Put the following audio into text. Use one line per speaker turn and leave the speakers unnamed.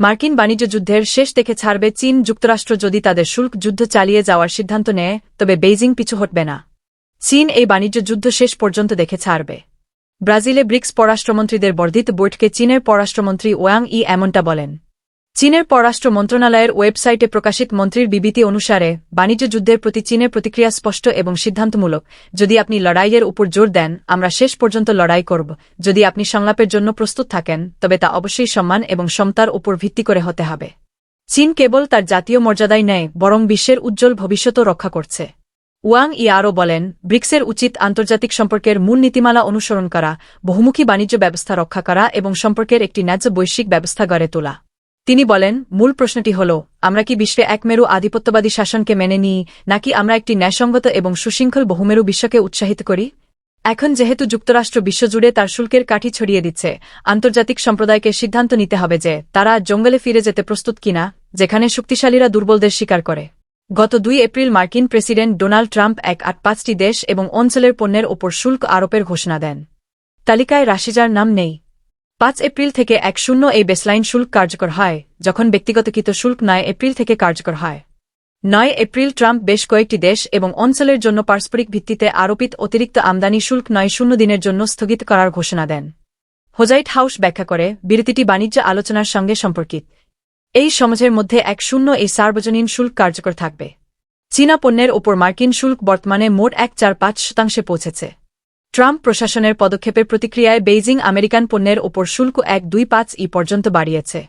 মার্কিন বাণিজ্য যুদ্ধের শেষ দেখে ছাড়বে চীন, যুক্তরাষ্ট্র যদি তাদের শুল্ক যুদ্ধ চালিয়ে যাওয়ার সিদ্ধান্ত নেয়, তবে বেইজিং পিছু হটবে না। চীন এই বাণিজ্য যুদ্ধ শেষ পর্যন্ত দেখে ছাড়বে। ব্রাজিলে ব্রিক্স পররাষ্ট্রমন্ত্রীদের বর্ধিত বৈঠকে চীনের পররাষ্ট্রমন্ত্রী ওয়াং ই এমনটা বলেন। চীনের পররাষ্ট্র মন্ত্রণালয়ের ওয়েবসাইটে প্রকাশিত মন্ত্রীর বিবৃতি অনুসারে, বাণিজ্য যুদ্ধের প্রতি চীনের প্রতিক্রিয়া স্পষ্ট এবং সিদ্ধান্তমূলক। যদি আপনি লড়াইয়ের উপর জোর দেন, আমরা শেষ পর্যন্ত লড়াই করব। যদি আপনি সংলাপের জন্য প্রস্তুত থাকেন, তবে তা অবশ্যই সম্মান এবং সমতার উপর ভিত্তি করে হতে হবে। চীন কেবল তার জাতীয় মর্যাদাই নেয়, বরং বিশ্বের উজ্জ্বল ভবিষ্যতও রক্ষা করছে। ওয়াং ই আরও বলেন, ব্রিক্সের উচিত আন্তর্জাতিক সম্পর্কের মূল নীতিমালা অনুসরণ করা, বহুমুখী বাণিজ্য ব্যবস্থা রক্ষা করা এবং সম্পর্কের একটি ন্যায্য বৈশ্বিক ব্যবস্থা গড়ে তোলা। তিনি বলেন, মূল প্রশ্নটি হল, আমরা কি বিশ্বে একমেরু আধিপত্যবাদী শাসনকে মেনে নিই, নাকি আমরা একটি ন্যায়সঙ্গত এবং সুশৃঙ্খল বহুমেরু বিশ্বকে উৎসাহিত করি? এখন যেহেতু যুক্তরাষ্ট্র বিশ্বজুড়ে তার শুল্কের কাঠি ছড়িয়ে দিচ্ছে, আন্তর্জাতিক সম্প্রদায়কে সিদ্ধান্ত নিতে হবে যে, তারা জঙ্গলে ফিরে যেতে প্রস্তুত কিনা, যেখানে শক্তিশালীরা দুর্বলদের স্বীকার করে। গত দুই এপ্রিল মার্কিন প্রেসিডেন্ট ডোনাল্ড ট্রাম্প এক আট পাঁচটি দেশ এবং অঞ্চলের পণ্যের ওপর শুল্ক আরোপের ঘোষণা দেন। তালিকায় রাশিজার নাম নেই। পাঁচ এপ্রিল থেকে এক শূন্য এই বেসলাইন শুল্ক কার্যকর হয়, যখন ব্যক্তিগতকৃত শুল্ক নয় এপ্রিল থেকে কার্যকর হয়। নয় এপ্রিল ট্রাম্প বেশ কয়েকটি দেশ এবং অঞ্চলের জন্য পারস্পরিক ভিত্তিতে আরোপিত অতিরিক্ত আমদানি শুল্ক নয় শূন্য দিনের জন্য স্থগিত করার ঘোষণা দেন। হোজাইট হাউস ব্যাখ্যা করে, বিরতিটি বাণিজ্য আলোচনার সঙ্গে সম্পর্কিত। এই সমাজের মধ্যে এক শূন্য এই সার্বজনীন শুল্ক কার্যকর থাকবে। চীনা পণ্যের ওপর মার্কিন শুল্ক বর্তমানে মোট এক চার পাঁচ শতাংশে পৌঁছেছে। ট্রাম্প প্রশাসনের পদক্ষেপের প্রতিক্রিয়ায় বেইজিং আমেরিকান পণ্যের ওপর শুল্ক এক দুই পাঁচ ই পর্যন্ত বাড়িয়েছে।